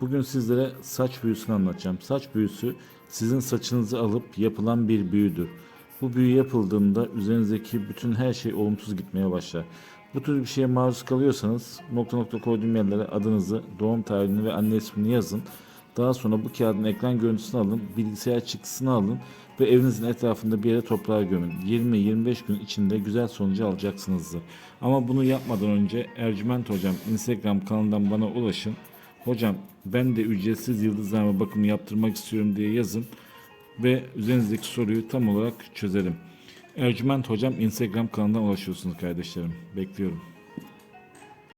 Bugün sizlere saç büyüsünü anlatacağım. Saç büyüsü sizin saçınızı alıp yapılan bir büyüdür. Bu büyü yapıldığında üzerinizdeki bütün her şey olumsuz gitmeye başlar. Bu tür bir şeye maruz kalıyorsanız nokta nokta koyduğum yerlere adınızı, doğum tarihini ve anne ismini yazın. Daha sonra bu kağıdın ekran görüntüsünü alın, bilgisayar çıktısını alın ve evinizin etrafında bir yere toprağa gömün. 20-25 gün içinde güzel sonucu alacaksınızdır. Ama bunu yapmadan önce Ercüment Hocam Instagram kanalından bana ulaşın. Hocam ben de ücretsiz yıldızlarma bakımı yaptırmak istiyorum diye yazın ve üzerinizdeki soruyu tam olarak çözelim. Ercüment Hocam Instagram kanalından ulaşıyorsunuz kardeşlerim. Bekliyorum.